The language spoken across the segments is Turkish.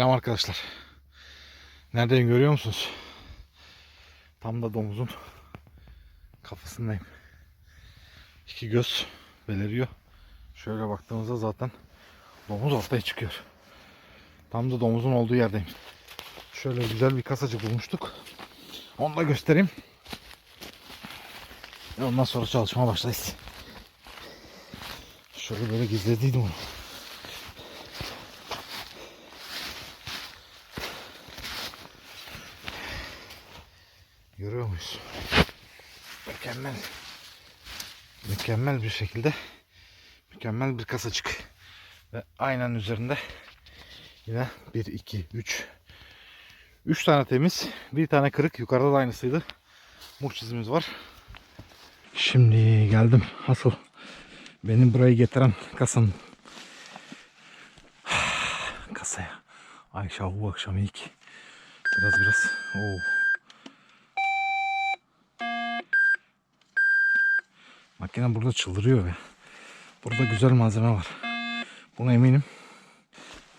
Selam arkadaşlar. Neredeyim görüyor musunuz? Tam da domuzun kafasındayım. İki göz beliriyor. Şöyle baktığımızda zaten domuz ortaya çıkıyor. Tam da domuzun olduğu yerdeyim. Şöyle güzel bir kasacı bulmuştuk. Onu da göstereyim. Ondan sonra çalışmaya başlayız. Şöyle böyle gizlediydim onu. Görüyor muyuz? Mükemmel. Mükemmel bir şekilde mükemmel bir kasacık. Ve aynen üzerinde yine 1, 2, 3 3 tane temiz, bir tane kırık. Yukarıda da aynısıydı. Muh çizimiz var. Şimdi geldim. Asıl benim burayı getiren kasanın kasaya. Ayşe bu akşam ilk biraz biraz Oo. Makine burada çıldırıyor ve burada güzel malzeme var. Buna eminim.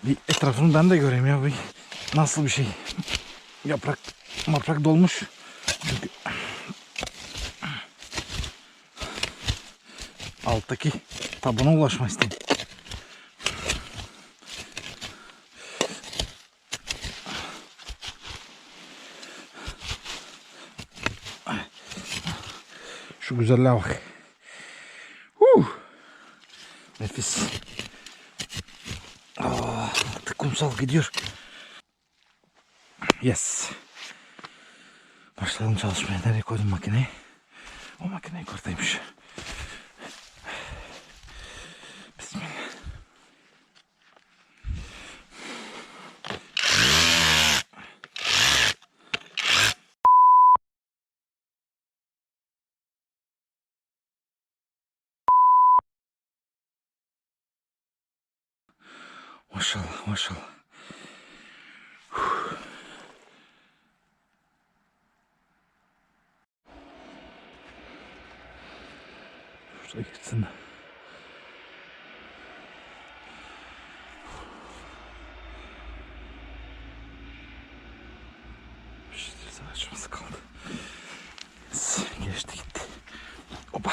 Bir etrafını ben de göreyim ya. Bir nasıl bir şey. Yaprak maprak dolmuş. Çünkü alttaki tabana ulaşma istedim. Şu güzelliğe bak. Huh. Nefis. Aa, artık kumsal gidiyor. Yes. Başladım çalışmaya. Nereye koydum makineyi? O makine yukarıdaymış. Bismillah. Maşallah maşallah. Şurada gitsin. İşte açması kaldı. Yes, Geçti gitti. Opa.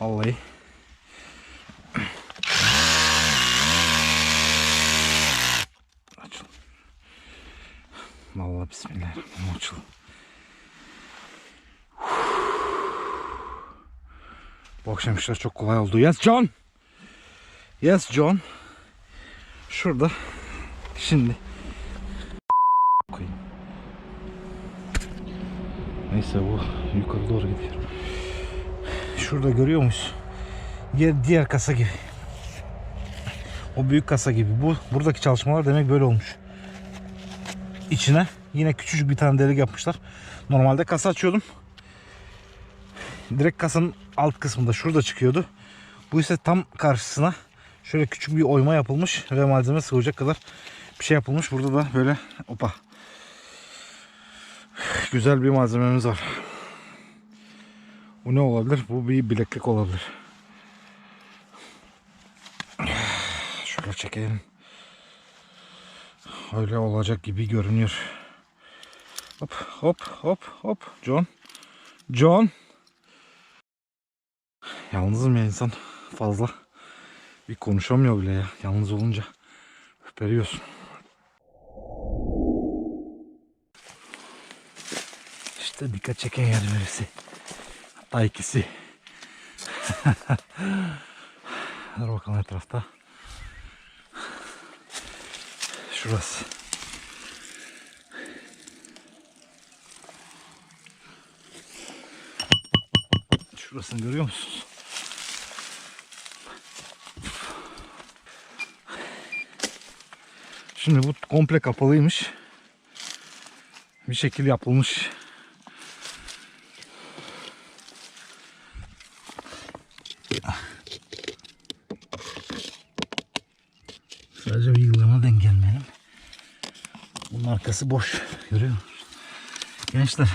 Vallahi. Açıl. Vallahi bismillahirrahmanirrahim açıl. Bu akşam işler çok kolay oldu. Yes John. Yes John. Şurada. Şimdi. Neyse bu yukarı doğru gidiyor. Şurada görüyor musun? Diğer, diğer kasa gibi. O büyük kasa gibi. Bu buradaki çalışmalar demek böyle olmuş. İçine yine küçücük bir tane delik yapmışlar. Normalde kasa açıyordum. Direkt kasanın alt kısmında şurada çıkıyordu. Bu ise tam karşısına şöyle küçük bir oyma yapılmış ve malzeme sığacak kadar bir şey yapılmış. Burada da böyle opa güzel bir malzememiz var. Bu ne olabilir? Bu bir bileklik olabilir. Şöyle çekelim. Öyle olacak gibi görünüyor. Hop hop hop hop. John. John. Yalnızım ya insan fazla bir konuşamıyor bile ya. Yalnız olunca ürperiyorsun. İşte dikkat çeken yer birisi. Hatta ikisi. Dur bakalım etrafta. Şurası. Şurasını görüyor musunuz? Şimdi bu komple kapalıymış. Bir şekil yapılmış. Sadece bir yıldırıma denk gelmeyelim. Bunun arkası boş. Görüyor musunuz? Gençler.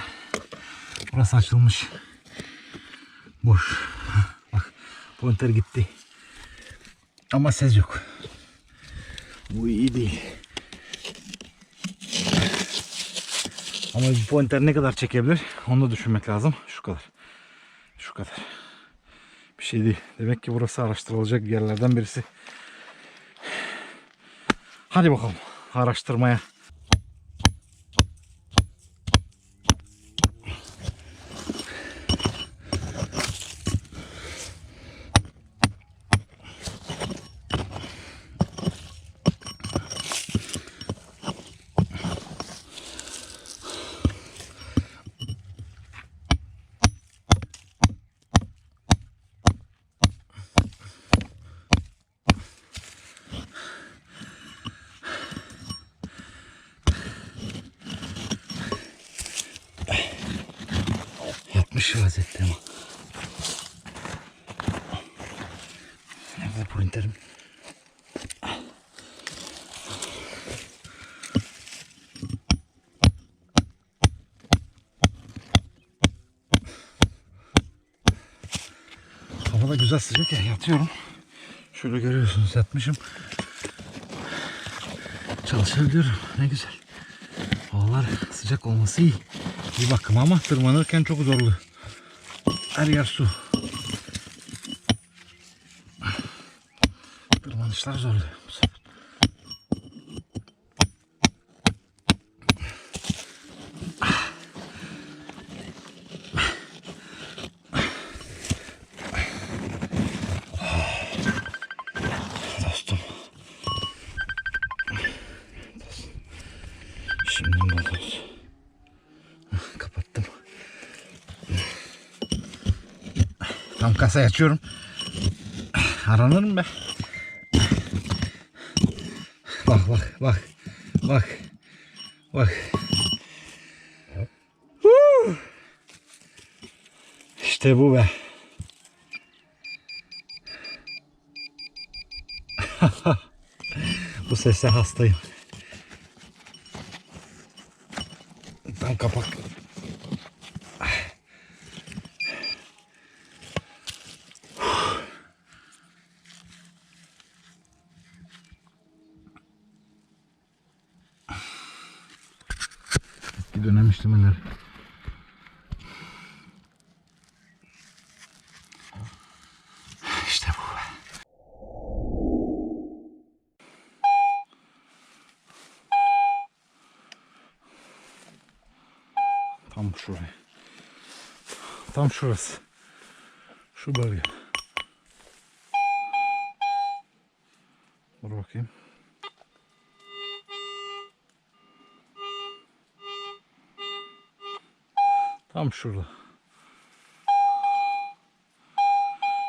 Burası açılmış. Boş. Bak pointer gitti. Ama ses yok. Bu iyi. Ama bir pointer ne kadar çekebilir onu da düşünmek lazım. Şu kadar. Şu kadar. Bir şey değil. Demek ki burası araştırılacak yerlerden birisi. Hadi bakalım araştırmaya. Yatmış vaziyette ama. Nerede pointerim? Hava da güzel sıcak ya yatıyorum. Şöyle görüyorsunuz yatmışım. Çalışabiliyorum. Ne güzel. Havalar sıcak olması iyi. Bir bakım ama tırmanırken çok zorlu. Her yer su. Tırmanışlar zorlu. Kasayı açıyorum. Aranır mı be? Bak bak bak. Bak. Bak. İşte bu be. bu sese hastayım. Tam kapak. Eski dönem işlemeleri. İşte bu. be. Tam şuraya. Tam şurası. Şu bölge. Dur bakayım. Tam şurada.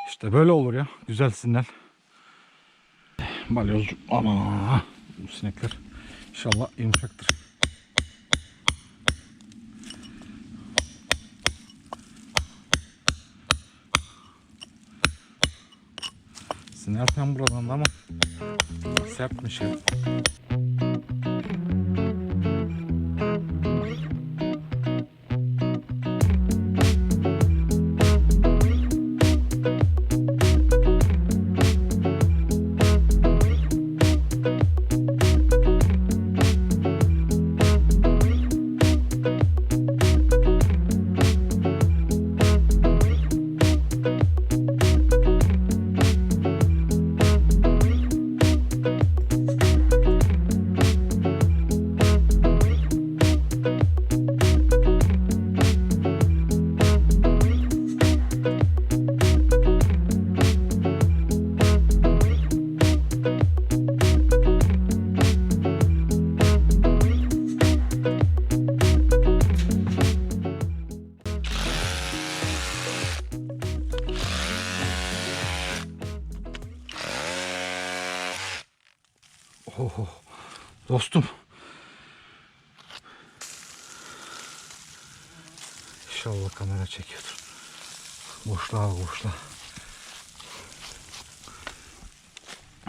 İşte böyle olur ya. Güzel sinyal. Balyoz. Ana. Bu sinekler. İnşallah yumuşaktır. Tam buradan da ama sertmiş ya.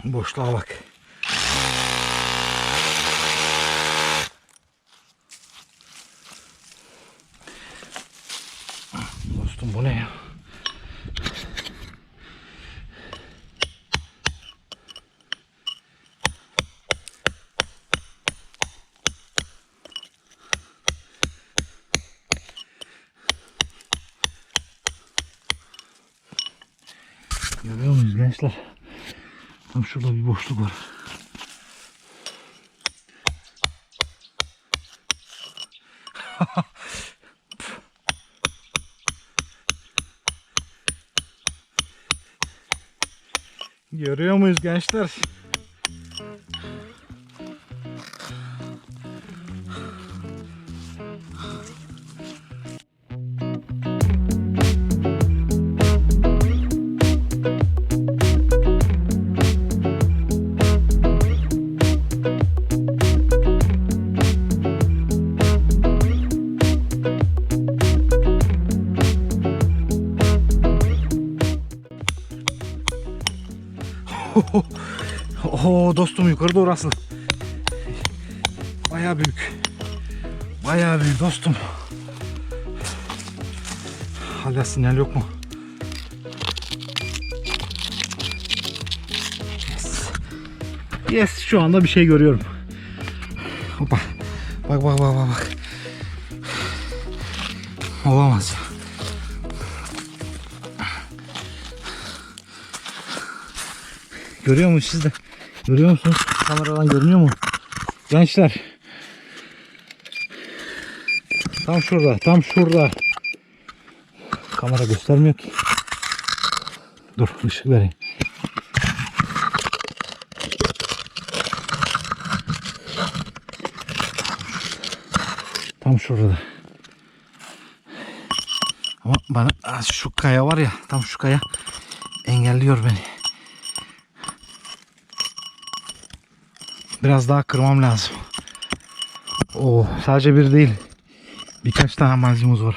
Boşluğa bak. Dostum bu ne ya? gençler. Tam şurada bir boşluk var. Görüyor muyuz gençler? Oo dostum yukarı doğru asıl. Bayağı büyük. Bayağı büyük dostum. Hala sinyal yok mu? Yes. Yes şu anda bir şey görüyorum. Hoppa. Bak bak bak bak bak. Olamaz. Görüyor musunuz siz de? Görüyor musunuz? Kameradan görünüyor mu? Gençler. Tam şurada, tam şurada. Kamera göstermiyor ki. Dur ışık vereyim. Tam şurada. Ama bana Aa, şu kaya var ya tam şu kaya engelliyor beni. Biraz daha kırmam lazım. Oo, sadece bir değil. Birkaç tane malzememiz var.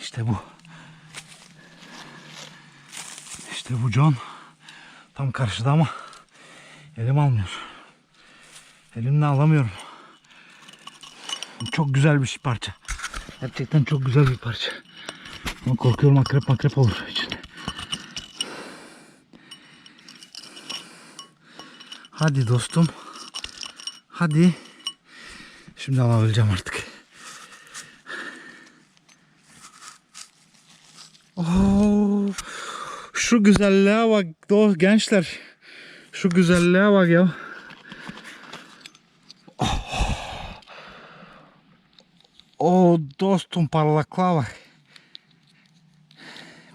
İşte bu. İşte bu John. Tam karşıda ama elim almıyor. Elimle alamıyorum. Çok güzel bir parça. Gerçekten çok güzel bir parça. Ama korkuyorum akrep makrep olur içinde. Hadi dostum. Hadi. Şimdi alabileceğim artık. Oo, şu güzelliğe bak do gençler. Şu güzelliğe bak ya. O dostum parlaklığa bak.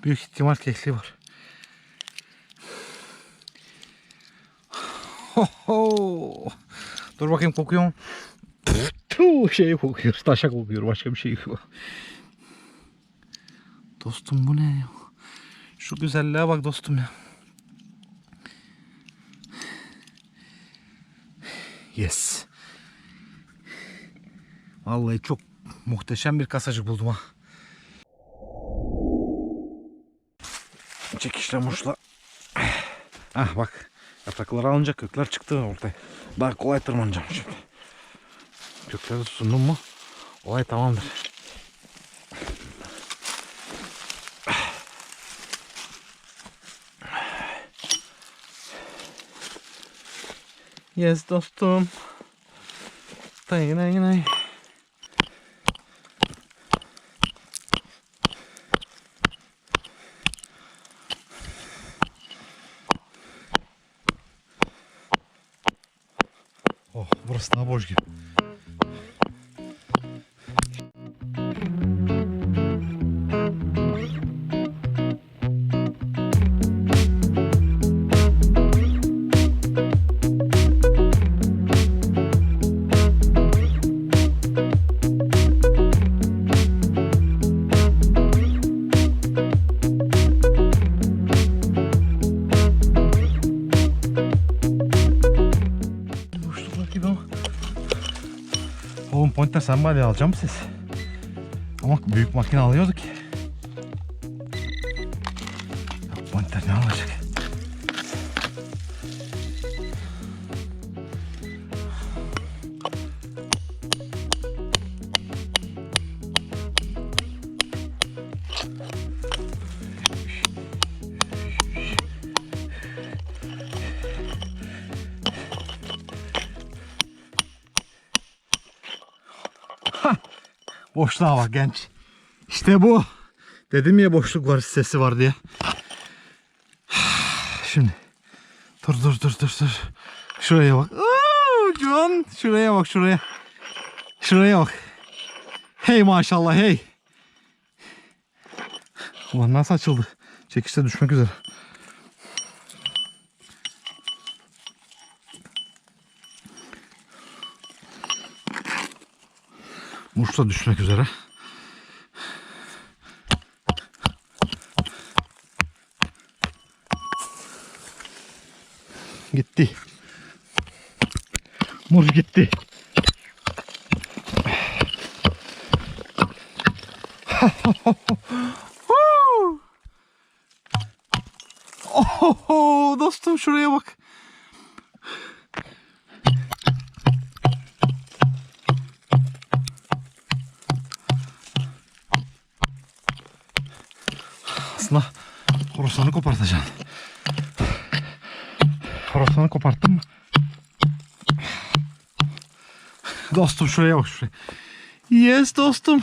Büyük ihtimal kekli var. Ho ho. Dur bakayım kokuyor mu? Tuh, şey kokuyor. Taşa kokuyor. Başka bir şey yok. Dostum bu ne ya? Şu güzelliğe bak dostum ya. Yes. Vallahi çok muhteşem bir kasacık buldum ha. Çekişle muşla. Ah bak. Yaprakları alınca kökler çıktı ortaya. Daha kolay tırmanacağım şimdi. Kökleri sundum mu? Olay tamamdır. Yes dostum. Tay nay nay. Oh burası daha boş Sen bari alacağım siz. Ama büyük makine alıyorduk ki. Pointer ne alacak? Boşluğa bak genç. İşte bu. Dedim ya boşluk var sesi var diye. Şimdi. Dur dur dur dur dur. Şuraya bak. Oo, Can şuraya bak şuraya. Şuraya bak. Hey maşallah hey. Ulan nasıl açıldı? Çekişte düşmek üzere. Muş da düşmek üzere. Gitti. Muş gitti. Oho, dostum şuraya bak. Horosanı kopartacaksın. Horosanı koparttın mı? Dostum şuraya bak şuraya. Yes dostum.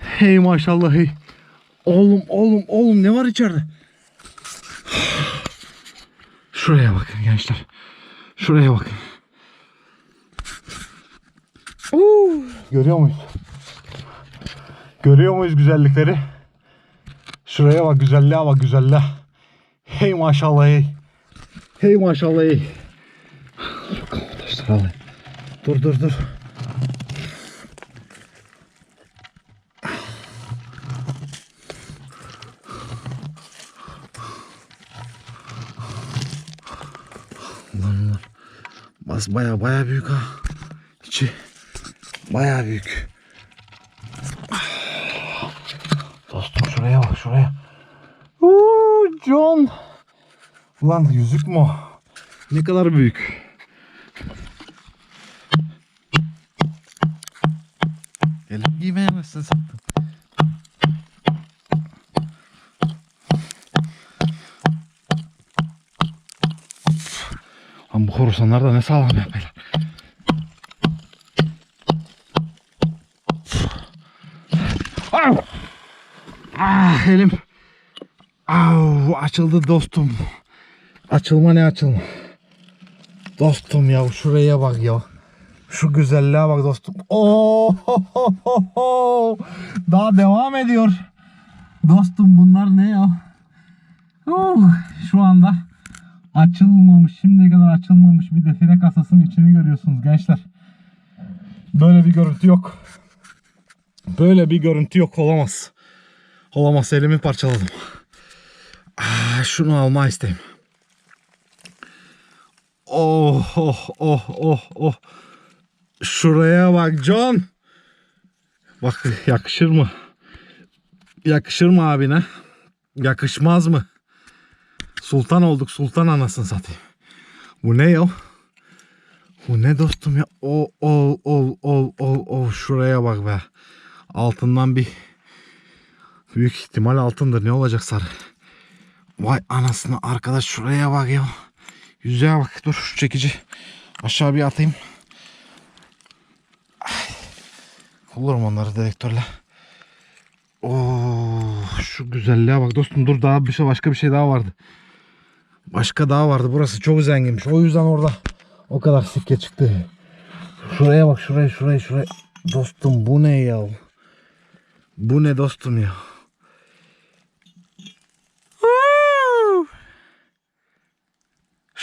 Hey maşallah hey. Oğlum oğlum oğlum ne var içeride? Şuraya bakın gençler. Şuraya bakın. Görüyor muyuz? Görüyor muyuz güzellikleri? Şuraya bak güzelliğe bak güzelliğe. Hey maşallah hey. Hey maşallah hey. Arkadaşlar. Dur dur dur. Ulan ulan. Bas baya baya büyük ha. İçi baya büyük. Dostum şuraya. Uuu John. Ulan yüzük mü? Ne kadar büyük. Elim giymeyemezsin sakın. Lan bu korusanlar da ne sağlam ya elim. Au, açıldı dostum. Açılma ne açılma. Dostum ya şuraya bak ya. Şu güzelliğe bak dostum. Oo, Daha devam ediyor. Dostum bunlar ne ya? Oh, şu anda açılmamış, şimdiye kadar açılmamış bir define kasasının içini görüyorsunuz gençler. Böyle bir görüntü yok. Böyle bir görüntü yok olamaz. Olamaz elimi parçaladım. Ah, şunu alma isteğim. Oh oh oh oh oh. Şuraya bak John. Bak yakışır mı? Yakışır mı abine? Yakışmaz mı? Sultan olduk sultan anasını satayım. Bu ne ya? Bu ne dostum ya? O o o o o o şuraya bak be. Altından bir büyük ihtimal altındır. Ne olacak sarı? Vay anasını arkadaş şuraya bak ya. Yüzeye bak. Dur şu çekici aşağı bir atayım. Ay. Bulurum onları dedektörle. Oo, şu güzelliğe bak dostum. Dur daha bir şey başka bir şey daha vardı. Başka daha vardı. Burası çok zenginmiş. O yüzden orada o kadar sikke çıktı. Şuraya bak şuraya şuraya şuraya. Dostum bu ne ya? Bu ne dostum ya?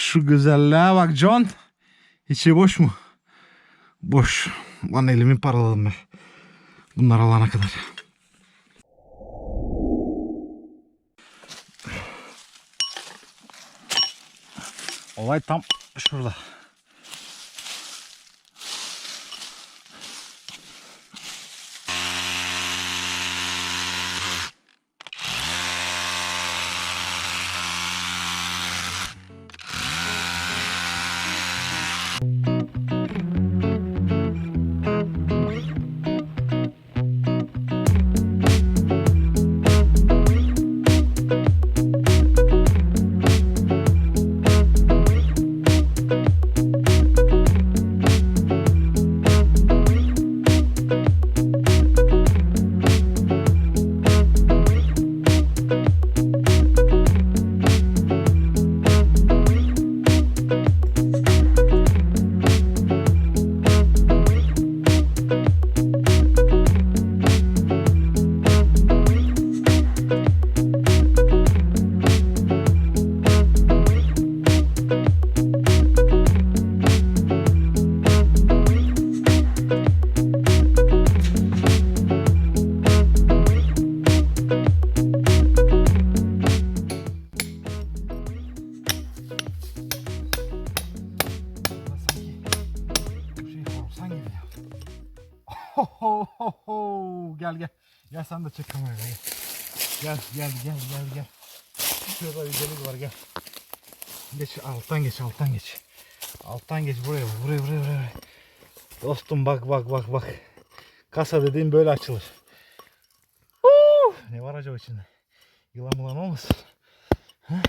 Şu güzelliğe bak John. İçi boş mu? Boş. Lan elimi paraladım ben. Bunlar alana kadar. Olay tam şurada. Ho ho ho ho. Gel gel. Gel sen de çek kamerayı gel. Gel gel gel gel. Şurada bir delik var gel. Geç alttan geç alttan geç. Alttan geç buraya buraya buraya buraya. Dostum bak bak bak bak. Kasa dediğim böyle açılır. Huu! Ne var acaba içinde? Yılan bulan olmasın?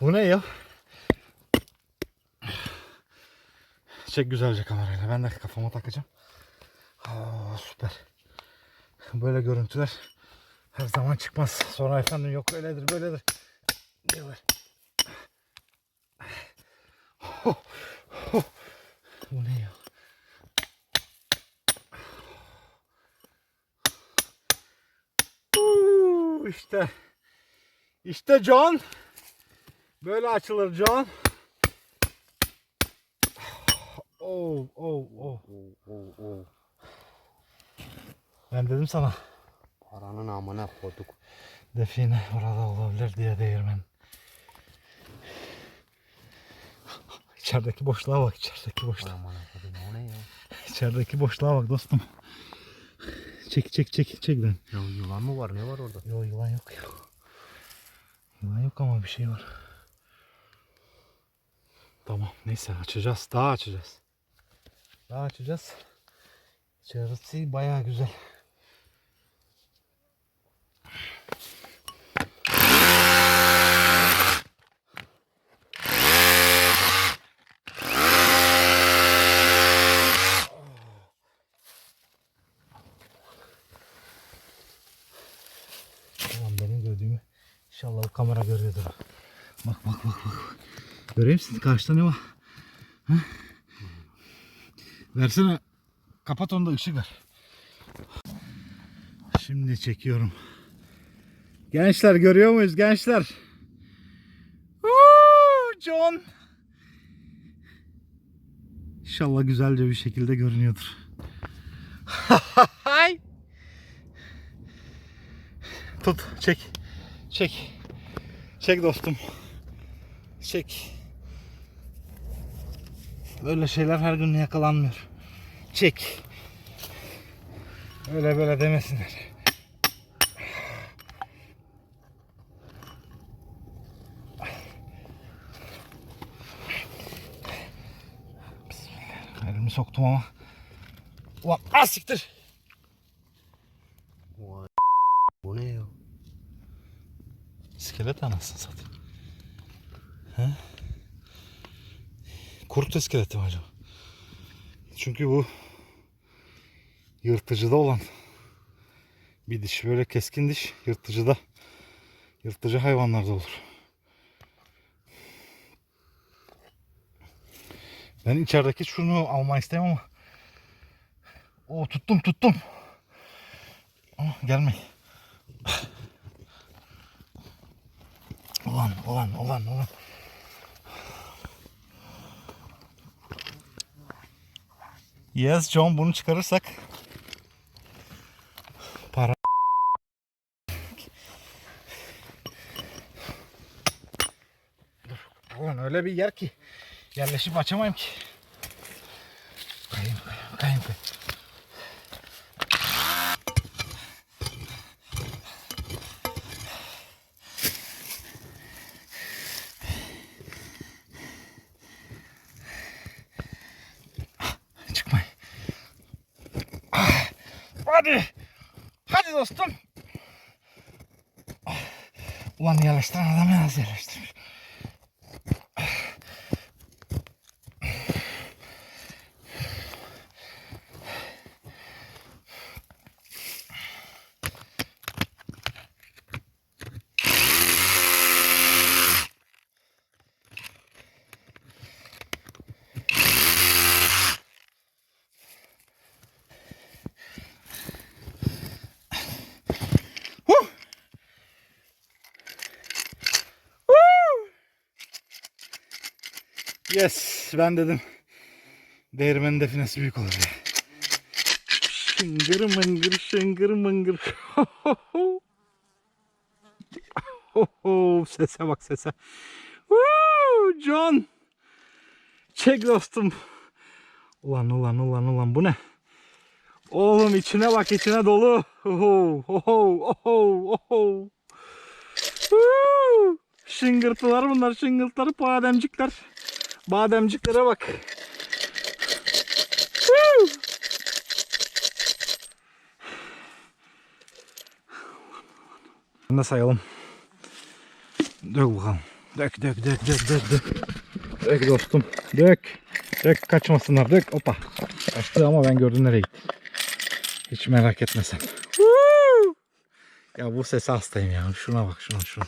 Bu ne ya? Çek güzelce kamerayla. Ben de kafama takacağım. Aa, süper. Böyle görüntüler her zaman çıkmaz. Sonra efendim yok öyledir böyledir. Diyorlar. Bu ne ya? İşte. İşte John. Böyle açılır John. Oh, oh, oh. Oo, oo, oo. Ben dedim sana. Paranın amına koyduk. Define orada olabilir diye değirmen. İçerideki boşluğa bak, içerideki boşluğa. Amına koydum o ne ya? İçerideki boşluğa bak dostum. Çek çek çek çek lan. Ya yılan mı var ne var orada? Yok yılan yok ya. Yılan yok ama bir şey var. Tamam neyse açacağız. Daha açacağız. Daha açacağız. İçerisi bayağı güzel. İnşallah bu kamera görüyordur. Bak bak bak bak. Göreyim sizi karşıda ne var? Ha? Versene. Kapat onu da ışık ver. Şimdi çekiyorum. Gençler görüyor muyuz gençler? Woo, John. İnşallah güzelce bir şekilde görünüyordur. Tut, çek. Çek. Çek dostum. Çek. Böyle şeyler her gün yakalanmıyor. Çek. Öyle böyle demesinler. Elimi soktum ama. Ulan az siktir. Vay. Bu ne ya? İskelet anasını satayım. He? Kurt iskeleti mi acaba? Çünkü bu yırtıcıda olan bir diş. Böyle keskin diş yırtıcıda. Yırtıcı hayvanlarda olur. Ben içerideki şunu almak istemem ama o tuttum tuttum. Ama gelme. Ulan ulan ulan ulan. Yes John bunu çıkarırsak para Dur. Ulan öyle bir yer ki yerleşip açamayım ki. Kayayım kayayım kayayım. kayayım. Çıkmayın. Ah, Hadi. Hadi dostum. Ah, Ulan yerleştiren adam en az yerleştirmiş. Huh! Woo! Yes, ben dedim. Değirmenin definesi büyük olur diye. Şıngır mıngır şıngır mıngır. Ho, sese bak sese. Woo, John. Çek dostum. Ulan ulan ulan ulan bu ne? Oğlum içine bak içine dolu. Oho, oho, oho, oho. Şıngırtılar bunlar şıngırtılar bademcikler. Bademciklere bak. Da sayalım. Dök bakalım. Dök dök dök dök dök dök. Dök dostum. Dök. Dök kaçmasınlar. Dök. Hoppa. Kaçtı ama ben gördüm nereye gitti. Hiç merak etme sen. Ya bu sese hastayım ya. Şuna bak şuna şuna.